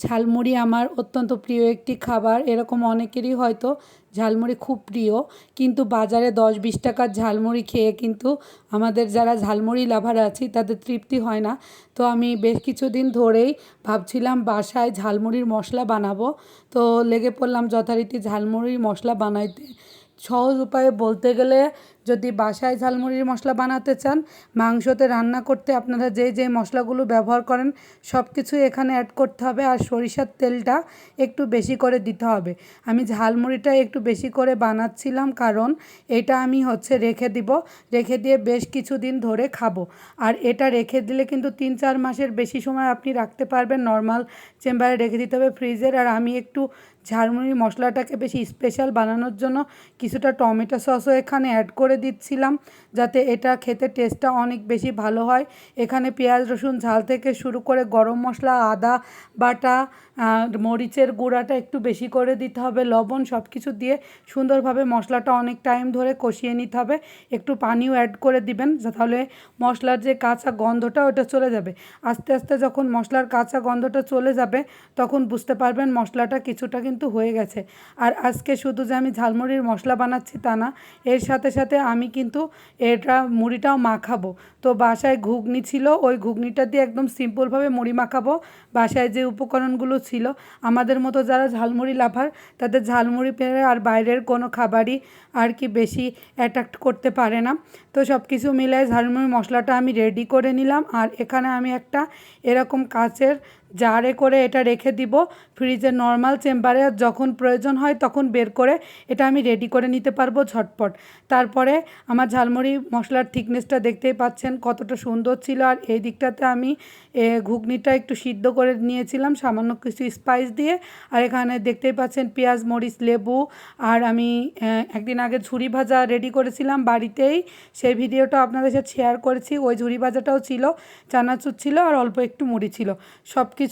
ঝালমুড়ি আমার অত্যন্ত প্রিয় একটি খাবার। এরকম অনেকেরই হয়তো ঝালমুড়ি খুব প্রিয়, কিন্তু বাজারে দশ বিশ টাকার ঝালমুড়ি খেয়ে কিন্তু আমাদের যারা ঝালমুড়ি লাভার আছি, তাদের তৃপ্তি হয় না। তো আমি বেশ কিছুদিন ধরেই ভাবছিলাম, বাসায় ঝালমুড়ির মশলা বানাবো। তো লেগে পড়লাম যথারীতি ঝালমুড়ির মশলা বানাইতে। সহজ উপায়ে বলতে গেলে যদি বাসায় ঝালমুড়ির মশলা বানাতে চান, মাংসতে রান্না করতে আপনারা যে যে মশলাগুলো ব্যবহার করেন সব কিছুই এখানে অ্যাড করতে হবে আর সরিষার তেলটা একটু বেশি করে দিতে হবে। আমি ঝালমুড়িটা একটু বেশি করে বানাচ্ছিলাম কারণ এটা আমি হচ্ছে রেখে দিব, রেখে দিয়ে বেশ কিছুদিন ধরে খাব। আর এটা রেখে দিলে কিন্তু তিন চার মাসের বেশি সময় আপনি রাখতে পারবেন নর্মাল চেম্বারে রেখে দিতে হবে ফ্রিজের আর আমি একটু ঝালমুড়ির মশলাটাকে বেশি স্পেশাল বানানোর জন্য কিছুটা টমেটো সসও এখানে অ্যাড করে দিচ্ছিলাম যাতে এটা খেতে টেস্টটা অনেক বেশি ভালো হয়। এখানে পেঁয়াজ, রসুন, ঝাল থেকে শুরু করে গরম মশলা, আদা, বাটা মরিচের গুঁড়াটা একটু বেশি করে দিতে হবে, লবণ সব কিছু দিয়ে সুন্দরভাবে মশলাটা অনেক টাইম ধরে কষিয়ে নিতে হবে। একটু পানিও অ্যাড করে দিবেন তাহলে মশলার যে কাঁচা গন্ধটা ওটা চলে যাবে। আস্তে আস্তে যখন মশলার কাঁচা গন্ধটা চলে যাবে, তখন বুঝতে পারবেন মশলাটা কিছুটা কিন্তু হয়ে গেছে। আর আজকে শুধু যে আমি ঝালমুড়ির মশলা বানাচ্ছি তা না, এর সাথে সাথে আমি কিন্তু এটা মুড়িটাও মাখাবো। তো বাসায় ঘুগনি ছিল, ওই ঘুগনিটা দিয়ে একদম সিম্পলভাবে মুড়ি মাখাবো। বাসায় যে উপকরণগুলো ছিল, আমাদের মতো যারা ঝালমুড়ি লাভার, তাদের ঝালমুড়ি পেয়ে আর বাইরের কোনো খাবারই আর কি বেশি অ্যাট্রাক্ট করতে পারে না। তো সব কিছু মিলে ঝালমুড়ি মশলাটা আমি রেডি করে নিলাম। আর এখানে আমি একটা এরকম কাচের জারে করে এটা রেখে দিব। ফ্রিজের নর্মাল চেম্বারে যখন প্রয়োজন হয় তখন বের করে এটা আমি রেডি করে নিতে পারব ঝটপট। তারপরে আমার ঝালমুড়ি মশলার থিকনেসটা দেখতেই পাচ্ছেন কতটা সুন্দর ছিল। আর এই দিকটাতে আমি ঘুগনিটা একটু সিদ্ধ করে নিয়েছিলাম, সামান্য কিছু স্পাইস দিয়ে। আর এখানে দেখতেই পাচ্ছেন পেঁয়াজ, মরিচ, লেবু। আর আমি একদিন আগে ঝুড়ি ভাজা রেডি করেছিলাম বাড়িতেই। সেই ভিডিওটা আপনাদের সাথে শেয়ার করেছি। ওই ঝুড়ি ভাজাটাও ছিল, চানাচুর ছিল আর অল্প একটু মুড়ি ছিল। সব কিছু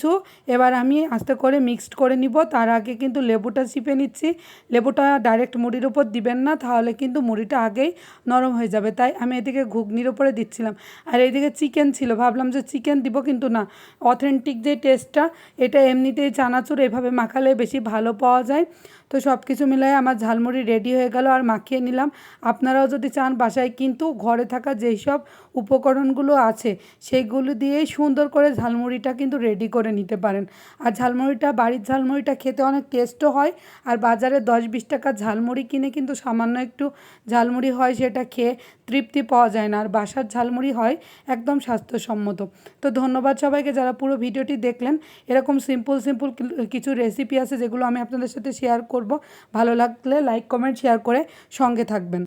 এবার আমি আস্তে করে মিক্সড করে নিব। তার আগে কিন্তু লেবুটা চিপে নিচ্ছি। লেবুটা ডাইরেক্ট মুড়ির উপর দিবেন না, তাহলে কিন্তু মুড়িটা আগেই নরম হয়ে যাবে। তাই আমি এদিকে ঘুগনির উপরে দিচ্ছিলাম। আর এদিকে চিকেন ছিল। ভাবলাম যে চিকেন দিব কিন্তু না। অথেন্টিক যে টেস্টটা এটা এমনিতেই চানাচুর এভাবে মাখালে বেশি ভালো পাওয়া যায়। তো সব কিছু মিলাই আমার ঝালমুড়ি রেডি হয়ে গেল আর মাখিয়ে নিলাম। আপনারাও যদি চান বাসায় কিন্তু ঘরে থাকা যেই সব উপকরণগুলো আছে, সেইগুলো দিয়েই সুন্দর করে ঝালমুড়িটা কিন্তু রেডি করে নিতে পারেন। আর ঝালমুড়িটা, বাড়ির ঝালমুড়িটা খেতে অনেক টেস্টও হয়। আর বাজারে দশ বিশ টাকা ঝালমুড়ি কিনে কিন্তু সামান্য একটু ঝালমুড়ি হয় সেটা খেয়ে তৃপ্তি পাওয়া যায় না। আর বাসার ঝালমুড়ি হয় একদম স্বাস্থ্যসম্মত। তো ধন্যবাদ সবাইকে যারা পুরো ভিডিওটি দেখলেন। এরকম সিম্পল সিম্পল কিছু রেসিপি আছে যেগুলো আমি আপনাদের সাথে শেয়ার করব। ভালো লাগলে লাইক কমেন্ট শেয়ার করে সঙ্গে থাকবেন।